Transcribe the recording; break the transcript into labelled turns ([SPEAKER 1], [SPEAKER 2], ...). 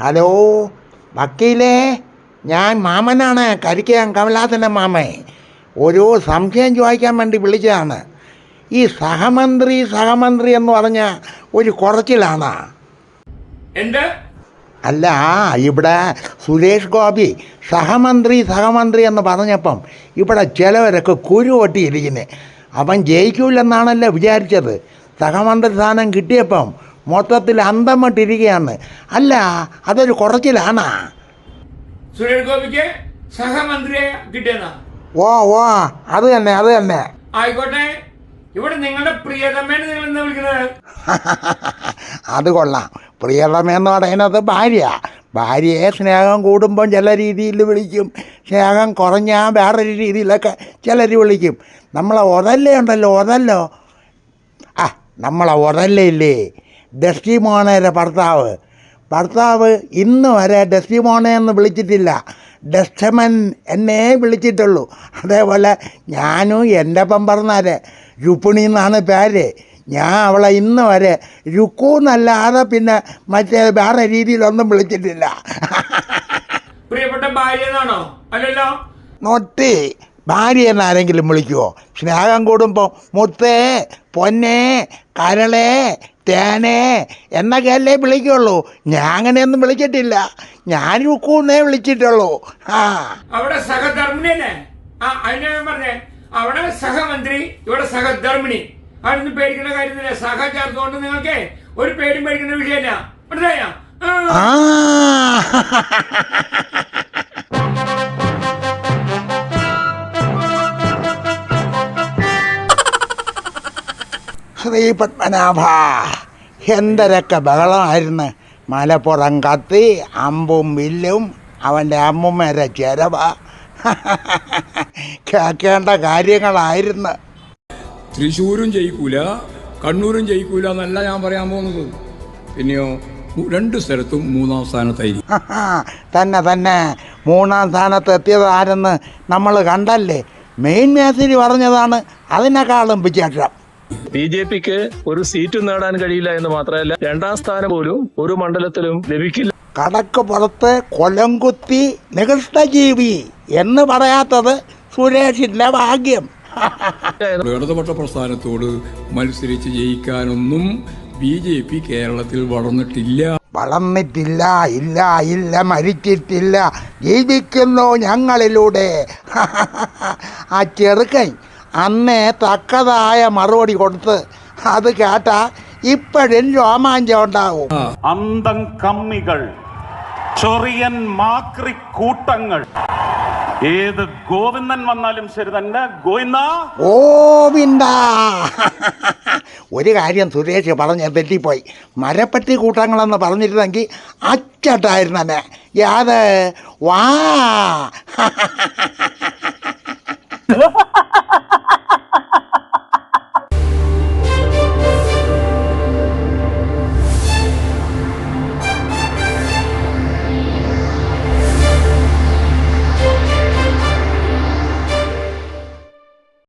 [SPEAKER 1] Hello വക്കീലേ ഞാൻ മാമനാണ് കരിക്കയം കമലാസന്റെ മാമൻ. ഒരു സംശയം ചോദിക്കാൻ വേണ്ടി വിളിച്ചതാണ്. ഈ സഹമന്ത്രി സഹമന്ത്രി എന്ന് പറഞ്ഞ ഒരു കുറച്ചിലാണ്.
[SPEAKER 2] എന്ത്?
[SPEAKER 1] അല്ല ഇവിടെ സുരേഷ് ഗോപി സഹമന്ത്രി സഹമന്ത്രി എന്ന് പറഞ്ഞപ്പം ഇവിടെ ചിലവരൊക്കെ കുരു പൊട്ടിയിരിക്കുന്നത് അവൻ ജയിക്കൂലെന്നാണല്ലോ വിചാരിച്ചത്. സഹമന്ത്രി സ്ഥാനം കിട്ടിയപ്പം മൊത്തത്തിൽ അന്തം വിട്ടിരിക്കുകയാണ് അല്ല അതൊരു കുറച്ചിലാണാ.
[SPEAKER 2] സുരേഷ് ഗോപിക്ക് സഹമന്ത്രിയെ കിട്ടിയെന്ന?
[SPEAKER 1] ഓ ഓ അത് തന്നെ അത് തന്നെ.
[SPEAKER 2] ആയിക്കോട്ടെ ഇവിടെ നിങ്ങളുടെ പ്രിയതമ്മേനെ നിങ്ങൾ എന്താ വിളിക്കുന്നത്?
[SPEAKER 1] അത് കൊള്ളാം. പ്രിയതമെന്ന് പറയുന്നത് ഭാര്യ. ഭാര്യയെ സ്നേഹം കൂടുമ്പം ചില രീതിയിൽ വിളിക്കും. സ്നേഹം കുറഞ്ഞാൽ വേറൊരു രീതിയിലൊക്കെ ചിലർ വിളിക്കും. നമ്മളെ ഒതല്ലേ ഉണ്ടല്ലോ ഒതല്ലോ. ആ നമ്മളെ ഒതല്ലേ ഡസ്റ്റി മോണയുടെ ഭർത്താവ്. ഭർത്താവ് ഇന്ന് വരെ ഡസ്റ്റി മോനെ എന്ന് വിളിച്ചിട്ടില്ല. ഡസ്റ്റമൻ എന്നെ വിളിച്ചിട്ടുള്ളൂ. അതേപോലെ ഞാനും എന്റെ ഒപ്പം പറഞ്ഞാൽ രുപ്പിണി എന്നാണ് പേര്. ഞാൻ അവളെ ഇന്ന് വരെ രുക്കു എന്നല്ലാതെ പിന്നെ മറ്റേ വേറെ രീതിയിലൊന്നും വിളിച്ചിട്ടില്ല.
[SPEAKER 2] പ്രിയപ്പെട്ട ഭാര്യ എന്നാണോ? അല്ലല്ലോ.
[SPEAKER 1] നൊട്ടി ഭാര്യ എന്നാരെങ്കിലും വിളിക്കുമോ സ്നേഹം കൂടുമ്പോൾ മുത്തേ പൊന്നേ കരളേ തേനേ എന്നൊക്കെയല്ലേ വിളിക്കുള്ളൂ. ഞാൻ അങ്ങനെയൊന്നും വിളിച്ചിട്ടില്ല. ഞാൻ രുക്കൂന്നേ വിളിച്ചിട്ടുള്ളൂ. ആ.
[SPEAKER 2] അവിടെ സഹധർമ്മിണിയല്ലേ? ആ അതിനെ ഞാൻ പറഞ്ഞേ അവിടെ സഹമന്ത്രി ഇവിടെ സഹധർമ്മിണി. അവിടെ പേടിക്കുന്ന കാര്യത്തില്ല സഹ ചേർത്തുകൊണ്ട് നിങ്ങൾക്ക് ഒരു പേരും പേടിക്കുന്ന വിഷയല്ല മനസ്സിലായോ? ആ.
[SPEAKER 1] ശ്രീ പത്മനാഭ എന്തരൊക്കെ ബഹളമായിരുന്നു. മലപ്പുറം കത്തി അമ്പും വില്ലും അവന്റെ അമ്മുമ്മേരെ ചെരവ. കേൾക്കേണ്ട കാര്യങ്ങളായിരുന്നു.
[SPEAKER 3] തൃശ്ശൂരും ജയിക്കൂല കണ്ണൂരും ജയിക്കൂല എന്നല്ല ഞാൻ പറയാൻ പോകുന്നത്. പിന്നെയോ രണ്ട് സ്ഥലത്തും മൂന്നാം സ്ഥാനത്തായിരിക്കും.
[SPEAKER 1] തന്നെ തന്നെ. മൂന്നാം സ്ഥാനത്ത് എത്തിയത് ആരെന്ന് നമ്മൾ കണ്ടല്ലേ? മെയിൻ മേസിരി പറഞ്ഞതാണ് അതിനേക്കാളും വിശേഷം.
[SPEAKER 4] ബി ജെ പിക്ക് ഒരു സീറ്റും നേടാൻ കഴിയില്ല എന്ന് മാത്രമല്ല രണ്ടാം സ്ഥാനം പോലും ഒരു മണ്ഡലത്തിലും ലഭിക്കില്ല.
[SPEAKER 1] കടക്ക് പുറത്ത് കൊലംകുത്തി നികൃഷ്ടജീവി എന്ന് പറയാത്തത് സുരേഷിന്റെ ഭാഗ്യം.
[SPEAKER 3] ഇടതുപക്ഷ പ്രസ്ഥാനത്തോട് മത്സരിച്ച് ജയിക്കാനൊന്നും ബി ജെ പി കേരളത്തിൽ വളർന്നിട്ടില്ല.
[SPEAKER 1] വളർന്നിട്ടില്ല ഇല്ല ഇല്ല മരിച്ചിട്ടില്ല. ജീവിക്കുന്നു ഞങ്ങളിലൂടെ. ആ ചെറുക്കൻ അന്നേ തക്കതായ മറുപടി കൊടുത്ത് അത് കേട്ട ഇപ്പോഴും രോമാഞ്ചം ഉണ്ടാവും.
[SPEAKER 5] അന്തം കമ്മികൾ ചൊറിയൻ മാക്രി കൂട്ടങ്ങൾ. ഏത് ഗോവിന്ദൻ വന്നാലും ശരി തന്നെ ഗോവിന്ദ.
[SPEAKER 1] ഗോവിന്ദ. ഒരു കാര്യം സുരേഷ് പറഞ്ഞ തെറ്റിപ്പോയി. മരപ്പറ്റി കൂട്ടങ്ങളെന്ന് പറഞ്ഞിരുന്നെങ്കിൽ അച്ചട്ടായിരുന്നു തന്നെ യാത്? വാ.